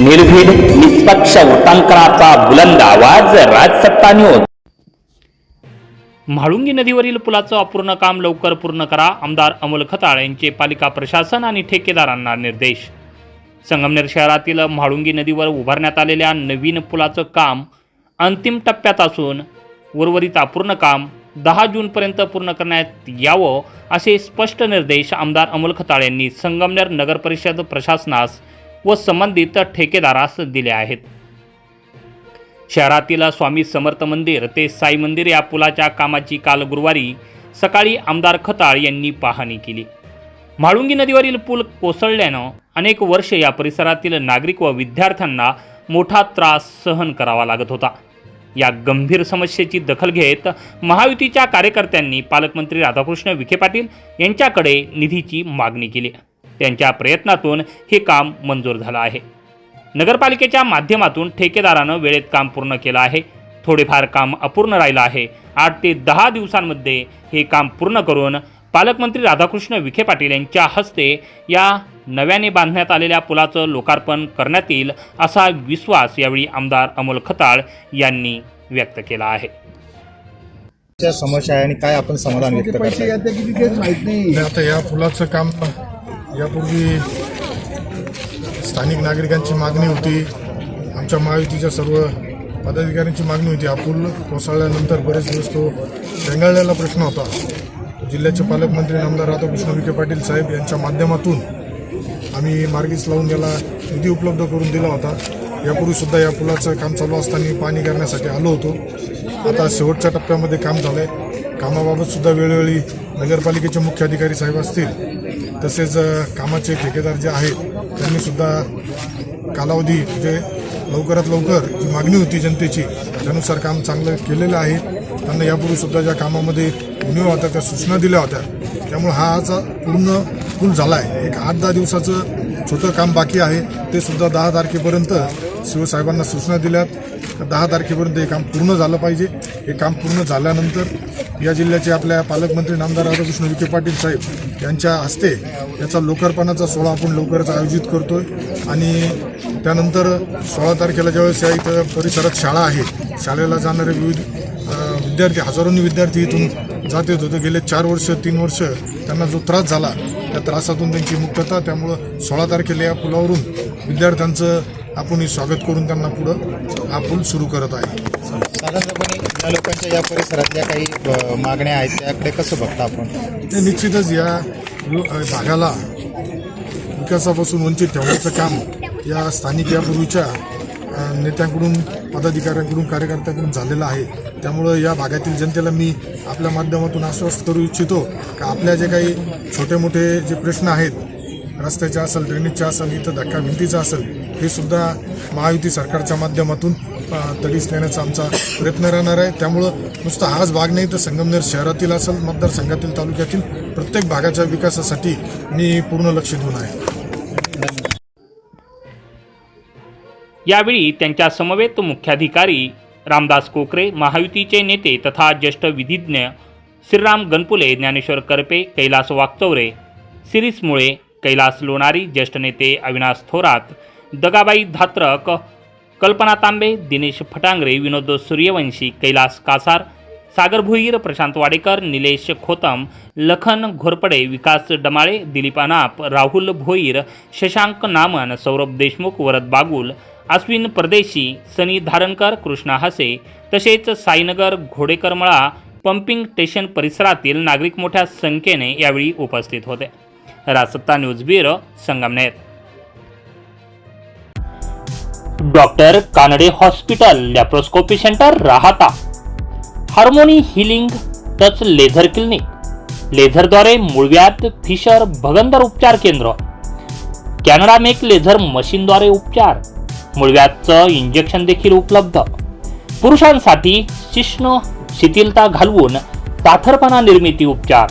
निर्भीड निष्पक्ष वृत्तांकनाचा बुलंद आवाज राजसत्ता न्यूज म्हाळुंगी नदीवरील पुलाचं अपूर्ण काम लवकर पूर्ण करा आमदार अमोल खताळ यांचे पालिका प्रशासन आणि ठेकेदारांना निर्देश. संगमनेर शहरातील म्हाळुंगी नदीवर उभारण्यात आलेल्या नवीन पुलाचं काम अंतिम टप्प्यात असून उर्वरित अपूर्ण काम दहा जूनपर्यंत पूर्ण करण्यात यावं असे स्पष्ट निर्देश आमदार अमोल खताळ यांनी संगमनेर नगरपरिषद प्रशासनास व संबंधित ठेकेदारास दिले आहेत. शहरातील स्वामी समर्थ मंदिर ते साई मंदिर या पुलाच्या कामाची काल गुरुवारी सकाळी आमदार खताळ यांनी पाहणी केली. म्हाळुंगी नदीवरील पूल कोसळल्यानं अनेक वर्ष या परिसरातील नागरिक व विद्यार्थ्यांना मोठा त्रास सहन करावा लागत होता. या गंभीर समस्येची दखल घेत महायुतीच्या कार्यकर्त्यांनी पालकमंत्री राधाकृष्ण विखे पाटील यांच्याकडे निधीची मागणी केली. त्यांच्या प्रयत्नातून हे काम मंजूर झालं आहे. नगरपालिकेच्या माध्यमातून ठेकेदारानं वेळेत काम पूर्ण केलं आहे. थोडेफार काम अपूर्ण राहिलं आहे. आठ ते दहा दिवसांमध्ये हे काम पूर्ण करून पालकमंत्री राधाकृष्ण विखे पाटील यांच्या हस्ते या नव्याने बांधण्यात आलेल्या पुलाचं लोकार्पण करण्यात येईल असा विश्वास यावेळी आमदार अमोल खताळ यांनी व्यक्त केला आहे. समस्या आहे आणि काय आपण समाधान व्यक्त माहीत नाही आता या पुलाचं काम यापूर्वी स्थानिक नागरिकांची मागणी होती. आमच्या महायुतीच्या सर्व पदाधिकाऱ्यांची मागणी होती. हा पूल कोसळल्यानंतर बरेच दिवस तो रेंगाळलेला प्रश्न होता. जिल्ह्याचे पालकमंत्री आमदार राधाकृष्ण विखे पाटील साहेब यांच्या माध्यमातून आम्ही मार्गीच लावून याला निधी उपलब्ध करून दिला होता. यापूर्वीसुद्धा या पुलाचं काम चालू असताना पाणी करण्यासाठी आलो होतो. आता शेवटच्या टप्प्यामध्ये काम झालं आहे कामाबाबतसुद्धा वेळोवेळी नगरपालिकेचे मुख्य अधिकारी साहेब असतील. तसेच कामाचे ठेकेदार जे आहेत त्यांनी सुद्धा कालावधी जे लवकरात लवकर जी मागणी होती जनतेची त्यानुसार काम चांगलं केलेलं आहे. त्यांना यापूर्वीसुद्धा ज्या कामामध्ये उणीव होत्या त्या सूचना दिल्या होत्या. त्यामुळे हा आज पूर्ण फुल झाला आहे एक आठ दहा दिवसाचं छोटं काम बाकी आहे. ते सुद्धा दहा तारखेपर्यंत शिवसाहेबांना सूचना दिल्यात. दहा तारखेपर्यंत हे काम पूर्ण झालं पाहिजे. हे काम पूर्ण झाल्यानंतर या जिल्ह्याचे आपल्या पालकमंत्री नामदार राधाकृष्ण विखे पाटील साहेब यांच्या हस्ते याचा लोकार्पणाचा सोहळा आपण लवकरच आयोजित करतोय. आणि त्यानंतर सोळा तारखेला ज्यावेळेस या इथं परिसरात शाळा आहे शाळेला जाणारे विविध विद्यार्थी हजारोंनी विद्यार्थी इथून जात येत होते. गेले चार वर्ष तीन वर्ष त्यांना जो त्रास झाला त्या त्रासातून त्यांची मुक्तता. त्यामुळं सोळा तारखेला या पुलावरून विद्यार्थ्यांचं आपण स्वागत करून त्यांना पुढं हा पूल सुरू करत आहे. साधारणपणे या लोकांच्या या परिसरातल्या काही मागण्या आहेत त्याकडे कसं बघता आपण? ते निश्चितच या भागाला विकासापासून वंचित ठेवण्याचं काम या स्थानिक यापूर्वीच्या नेत्यांकडून पदाधिकाऱ्यांकडून कार्यकर्त्यांकडून झालेलं आहे. त्यामुळं या भागातील जनतेला मी आपल्या माध्यमातून आश्वस्त करू इच्छितो का आपल्या जे काही छोटे मोठे जे प्रश्न आहेत रस्त्याचे असेल ड्रेनेजच्या असेल इथं धक्का भिंतीचा असेल हे सुद्धा महायुती सरकारच्या माध्यमातून तडीस नेण्याचा आमचा प्रयत्न राहणार आहे. त्यामुळं नुसता हाच भाग नाही तर संगमनेर शहरातील असेल मतदारसंघातील तालुक्यातील प्रत्येक भागाच्या विकासासाठी मी पूर्ण लक्ष देऊन आहे. यावेळी त्यांच्या समवेत मुख्याधिकारी रामदास कोकरे महायुतीचे नेते तथा ज्येष्ठ विधिज्ञ श्रीराम गणपुले ज्ञानेश्वर करपे कैलास वागचौरे सिरीस मुळे कैलास लोणारी ज्येष्ठ नेते अविनाश थोरात दगाबाई धात्रक कल्पना तांबे दिनेश फटांगरे विनोद सूर्यवंशी कैलास कासार सागर भुईर प्रशांत वाडेकर निलेश खोतम लखन घोरपडे विकास डमाळे दिलीप अनाप राहुल भोईर शशांक नामन सौरभ देशमुख वरद बागुल अश्विन परदेशी सनी धारणकर कृष्णा हसे तसेच साईनगर घोडेकरमळा पंपिंग स्टेशन परिसरातील नागरिक मोठ्या संख्येने यावेळी उपस्थित होते. रासत्ता news bureau Sangamner. Doctor Kanade hospital laparoscopy centre Rahata. Harmony healing touch laser clinic. लेझरद्वारे मुळव्यात फिशर भगंदर उपचार केंद्र. कॅनडा मेक लेझर मशीनद्वारे उपचार. मुळव्यातचं इंजेक्शन देखील उपलब्ध. पुरुषांसाठी शिष्ण शिथिलता घालवून पाथरपणा निर्मिती उपचार.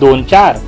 दोन चार.